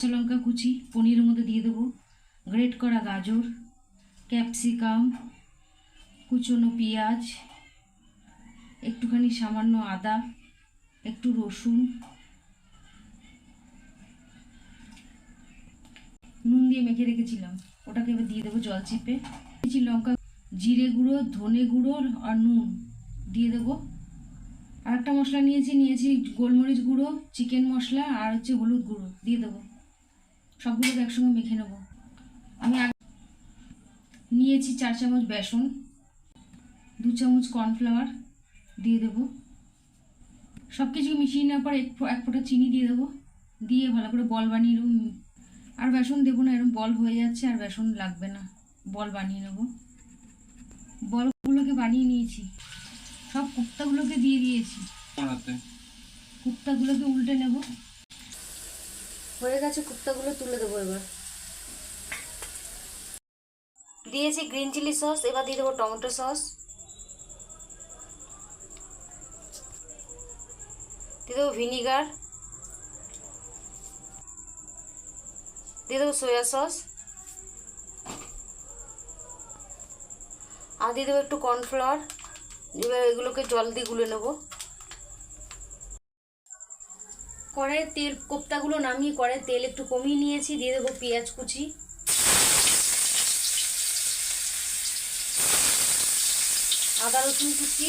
কাঁচা লঙ্কা কুচি, পনিরের মধ্যে দিয়ে দেবো। গ্রেট করা গাজর, ক্যাপসিকাম, কুচনো পেঁয়াজ, একটুখানি সামান্য আদা, একটু রসুন, নুন দিয়ে মেখে রেখেছিলাম। ওটাকে এবার দিয়ে দেবো জল চিপে। দিয়েছি লঙ্কা জিরে গুঁড়ো, ধনে গুঁড়ো আর নুন দিয়ে দেবো। আর একটা মশলা নিয়েছি নিয়েছি গোলমরিচ গুঁড়ো, চিকেন মশলা আর হচ্ছে হলুদ গুঁড়ো দিয়ে দেবো। সবগুলোকে একসঙ্গে মেখে নেব। আমি আগে নিয়েছি চার চামচ বেসন দু চামচ কর্নফ্লাওয়ার দিয়ে দেবো। সব কিছু মিশিয়ে নেওয়ার পর এক এক ফোঁটা চিনি দিয়ে দেবো। দিয়ে ভালো করে বল বানিয়ে নেব। আর বেসন দেবো না এরকম বল হয়ে যাচ্ছে আর বেসন লাগবে না। বল বানিয়ে নেব। বলগুলোকে বানিয়ে নিয়েছি। সব কুপ্তাগুলোকে দিয়ে দিয়েছি। কুপ্তাগুলোকে উল্টে নেব। হয়ে গেছে কুপ্তাগুলো তুলে দেবো এবার। দিয়েছি গ্রিন চিলি সস, এবার দিয়ে দেবো টমেটো সস। দিয়ে দেবো ভিনিগার। দিয়ে দেবো সয়া সস। আর দিয়ে দেবো একটু কর্নফ্লাওয়ার। এবার এগুলোকে জল দিয়ে গুলে নেব। কড়াইয়ের তেল, কোপ্তাগুলো নামিয়ে কড়াইয়ের তেল একটু কমিয়ে নিয়েছি, দিয়ে দেবো পেঁয়াজ কুচি। আদা রসুন কুচি,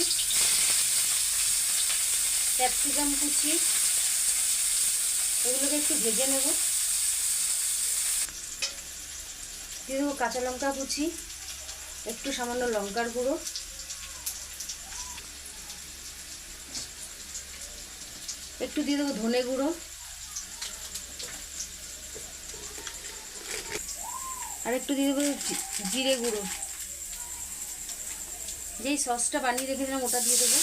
ক্যাপসিকাম কুচি, এগুলোকে একটু ভেজে নেব। দিয়ে দেবো কাঁচা লঙ্কা কুচি, একটু সামান্য লঙ্কার গুঁড়ো। একটু দিয়ে দেবো ধনে গুঁড়ো। আর একটু দিয়ে দেবো জিরে গুঁড়ো। যেই সসটা বানিয়ে রেখেছিলাম, ওটা দিয়ে দেবো।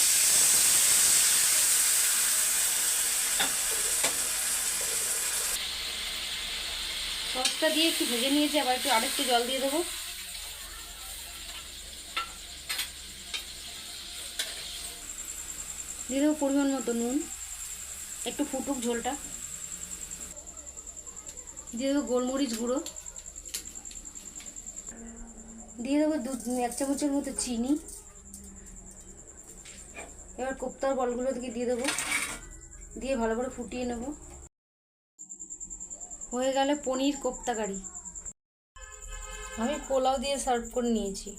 সসটা দিয়ে একটু ভেজে নিয়েছি, আবার একটু আরেকটু জল দিয়ে দেবো। দিয়ে দেবো পরিমাণ মতো নুন। একটু ফুটুক ঝোলটা। দিয়ে দেবো গোলমরিচ গুঁড়ো। দিয়ে দেবো দু, এক চামচের মতো চিনি। এবার কোপ্তার বলগুলো থেকে দিয়ে দেবো। দিয়ে ভালো করে ফুটিয়ে নেব। হয়ে গেলে পনির কোপ্তা কারি আমি পোলাও দিয়ে সার্ভ করে নিয়েছি।